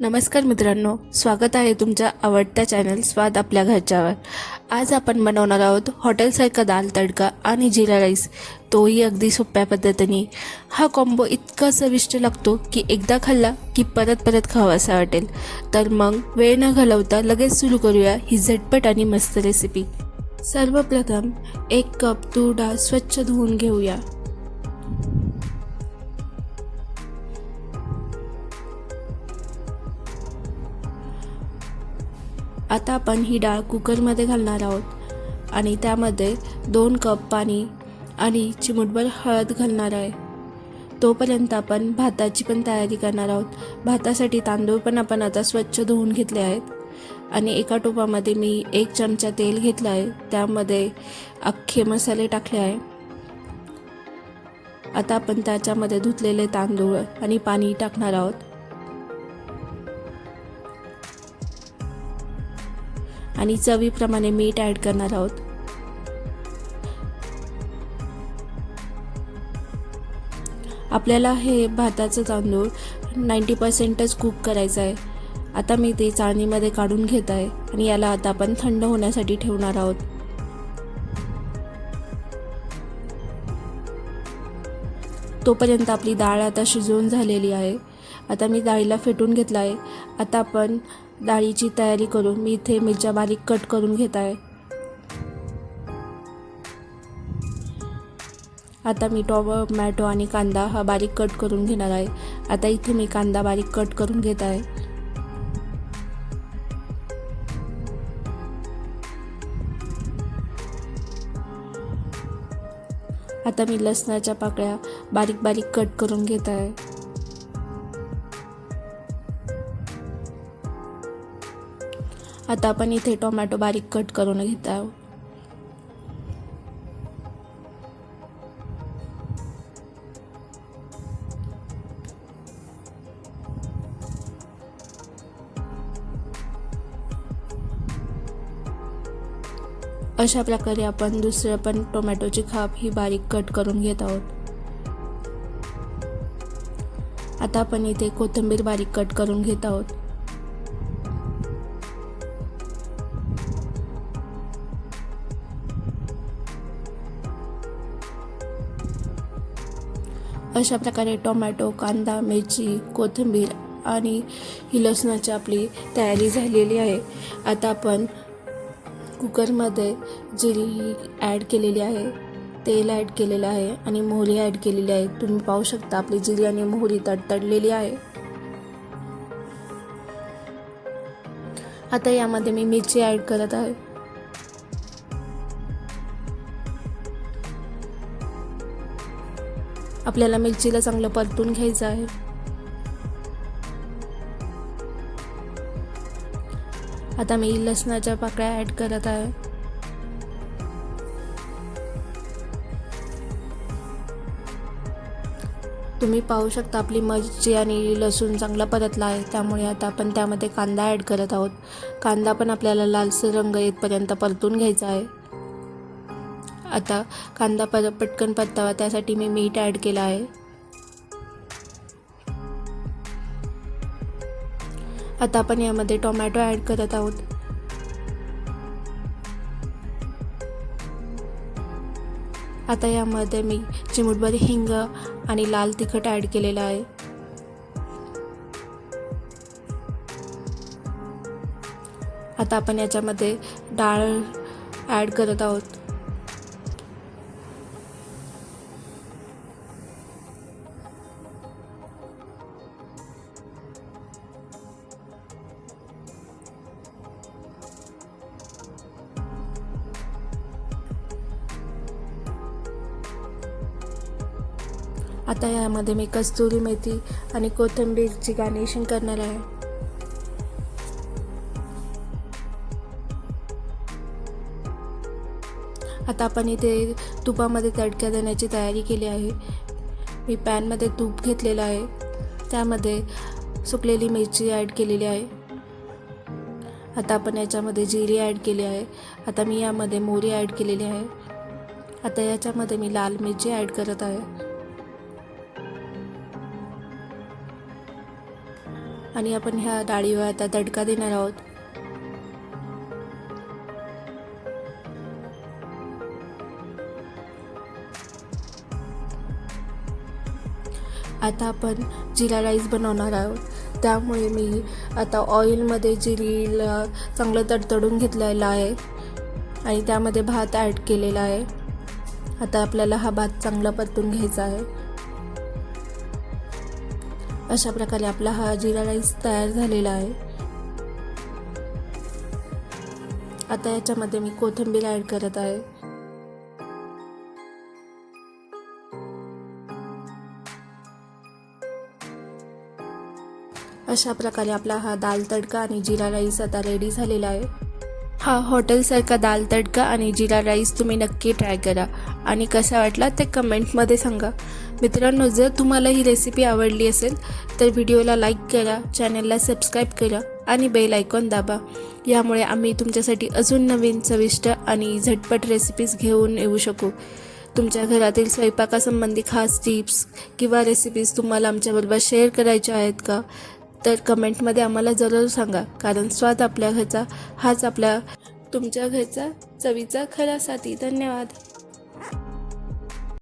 नमस्कार मित्रांनो स्वागत आहे तुमच्या आवडत्या चॅनल स्वाद आपल्या घरच्यावर. आज आपण बनवणार आहोत हॉटेलसारखा दाल तडका आणि जिरा राईस तोही अगदी सोप्या पद्धतीने. हा कॉम्बो इतका चविष्ट लागतो की एकदा खाल्ला की परत परत खावासा वाटेल. तर मग वेळ न घालवता लगेच सुरू करूया ही झटपट आणि मस्त रेसिपी सर्वप्रथम एक कप तूर डाळ स्वच्छ धुवून घेऊया. आता आपण ही डाळ कुकरमध्ये घालणार आहोत. आणि त्यामध्ये दोन कप पाणी आणि चिमूटभर हळद घालणार आहे. तोपर्यंत आपण भाताची पण तयारी करणार आहोत. भातासाठी तांदूळ पण आपण आता स्वच्छ धुवून घेतले आहेत. आणि एका टोपामध्ये मी एक चमचा तेल घेतलं आहे. त्यामध्ये अख्खे मसाले टाकले आहे. आता आपण त्याच्यामध्ये धुतलेले तांदूळ आणि पाणी टाकणार आहोत. आणि चवीप्रमाणे मीठ ॲड करणार आहोत. आपल्याला हे भाताचं तांदूळ नाईंटी पर्सेंटच कुक करायचं आहे. आता मी ते चाळणीमध्ये काढून घेत आहे आणि याला आता आपण थंड होण्यासाठी ठेवणार आहोत. तोपर्यंत आपली डाळ आता शिजवून झालेली आहे. आता मी डाळीला फेटून घेतला आहे. आता आपण डाळीची तयारी करून मी इथे मिरच्या बारीक कट करून घेत आहे. आता मी टोमॅटो आणि कांदा हा बारीक कट करून घेणार आहे. आता इथे मी कांदा बारीक कट करून घेत आहे. आता मी लसणाच्या पाकळ्या बारीक बारीक कट करून घेत आहे. आता आपण इथे टोमॅटो बारीक कट करून घेत आहोत. अशा प्रकारे आपण दुसरं पण टोमॅटोची खाप ही बारीक कट करून घेत आहोत. आता आपण इथे कोथिंबीर बारीक कट करून घेत आहोत. अशा प्रकारे टोमॅटो कांदा मिरची कोथिंबीर आणि ही लसणाची आपली तयारी झालेली आहे. आता आपण कुकरमध्ये जिरी ॲड केलेली आहे तेल ॲड केलेलं आहे आणि मोहरी ॲड केलेली आहे. तुम्ही पाहू शकता आपली जिरी आणि मोहरी तडतडलेली आहे. आता यामध्ये मी मिरची ॲड करत आहे. आपल्याला मिरचीला चांगलं परतून घ्यायचं आहे. आता मी लसणाच्या पाकळ्या ॲड करत आहे. तुम्ही पाहू शकता आपली मिरची आणि लसूण चांगला परतला आहे. त्यामुळे आता आपण त्यामध्ये कांदा ॲड करत आहोत. कांदा पण आपल्याला लालसर रंग येतपर्यंत परतून घ्यायचा आहे. आता कांदा पर पटकन परतावा त्यासाठी मी मीठ ॲड केलं आहे. आता आपण यामध्ये टोमॅटो ॲड करत आहोत. आता यामध्ये मी चिमूटभर हिंग आणि लाल तिखट ॲड केलेलं आहे. आता आपण याच्यामध्ये डाळ ॲड करत आहोत. आता यामध्ये मी कस्तुरी मेथी आणि कोथिंबीरची गार्निशिंग करणार आहे. आता आपण इथे तुपामध्ये तडक्या देण्याची तयारी केली आहे. मी पॅनमध्ये तूप घेतलेलं आहे. त्यामध्ये सुकलेली मिरची ॲड केलेली आहे. आता आपण याच्यामध्ये जिरी ॲड केली आहे. आता मी यामध्ये मोहरी ॲड केलेली आहे. आता याच्यामध्ये मी लाल मिरची ॲड करत आहे. आणि आपण ह्या डाळीवर आता तडका देणार आहोत. आता आपण जिरा राईस बनवणार आहोत. त्यामुळे मी आता ऑइलमध्ये जिरीला चांगलं तडतडून घेतलेलं आहे आणि त्यामध्ये भात ॲड केलेला आहे. आता आपल्याला हा भात चांगला परतून घ्यायचा आहे. अशा प्रकारे आपला हा जिरा राईस तयार झालेला आहे. आता याच्यामध्ये मी कोथिंबीर ॲड करत आहे. अशा प्रकारे आपला हा दाल तडका आणि जिरा राईस आता रेडी झालेला आहे. हा हॉटेलसारखा दाल तडका आणि जिरा राईस तुम्ही नक्की ट्राय करा. आणि कसा वाटला ते कमेंटमध्ये सांगा. मित्रांनो जर तुम्हाला ही रेसिपी आवडली असेल तर व्हिडिओला लाईक करा चॅनलला सबस्क्राईब करा आणि बेल आयकॉन दाबा. यामुळे आम्ही तुमच्यासाठी अजून नवीन चविष्ट आणि झटपट रेसिपीज घेऊन येऊ शकू. तुमच्या घरातील स्वयंपाकासंबंधी खास टिप्स किंवा रेसिपीज तुम्हाला आमच्याबरोबर शेअर करायच्या आहेत का? तर कमेंटमध्ये आम्हाला जरूर सांगा कारण स्वाद आपल्या घरचा हाच आपल्या तुमच्या घरचा चवीचा खरा साथी. धन्यवाद.